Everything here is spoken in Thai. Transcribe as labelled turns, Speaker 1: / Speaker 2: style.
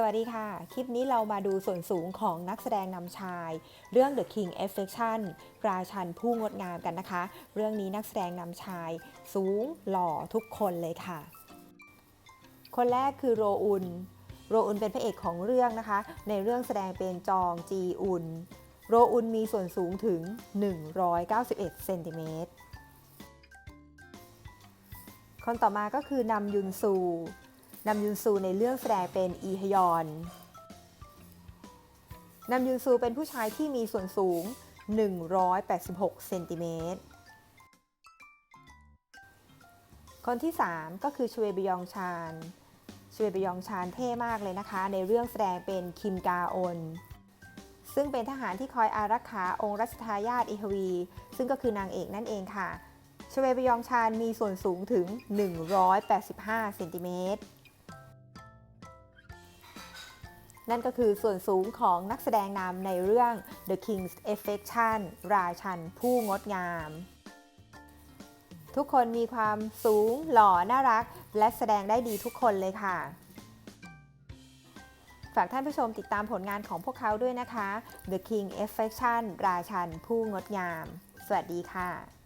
Speaker 1: สวัสดีค่ะ คลิปนี้เรามาดูส่วนสูงของนักแสดงนำชาย เรื่อง The King Affection ราชันผู้งดงามกันนะคะ เรื่องนี้นักแสดงนำชาย สูงหล่อทุกคนเลยค่ะ คนแรกคือโรอุน โรอุนเป็นพระเอกของเรื่องนะคะ ในเรื่องแสดงเป็นจองจีอุน โรอุนมีส่วนสูงถึง 191เซนติเมตรคนต่อมาก็คือนำยุนซู นำยุนซูในเรื่องแสดงเป็นอีฮยอนนำยุนซูเป็นผู้ชายที่มีส่วนสูง 186 เซนติเมตร คนที่ 3 ก็คือชเวบยองชานชเวบยองชานเท่มากเลยนะคะ ในเรื่องแสดงเป็นคิมกาอนซึ่งเป็นทหารที่คอยอารักขาองค์รัชทายาทอิฮวี ซึ่งก็คือนางเอกนั่นเองค่ะชเวบยองชานมีส่วนสูงถึง 185 เซนติเมตร นั่นก็คือส่วนสูงของนักแสดงนำในเรื่อง The King's Affection ราชันผู้งดงาม ทุกคนมีความสูงหล่อน่ารัก และแสดงได้ดีทุกคนเลยค่ะ ฝากท่านผู้ชมติดตามผลงานของพวกเขาด้วยนะคะ The King Affection ราชันผู้งดงาม สวัสดีค่ะ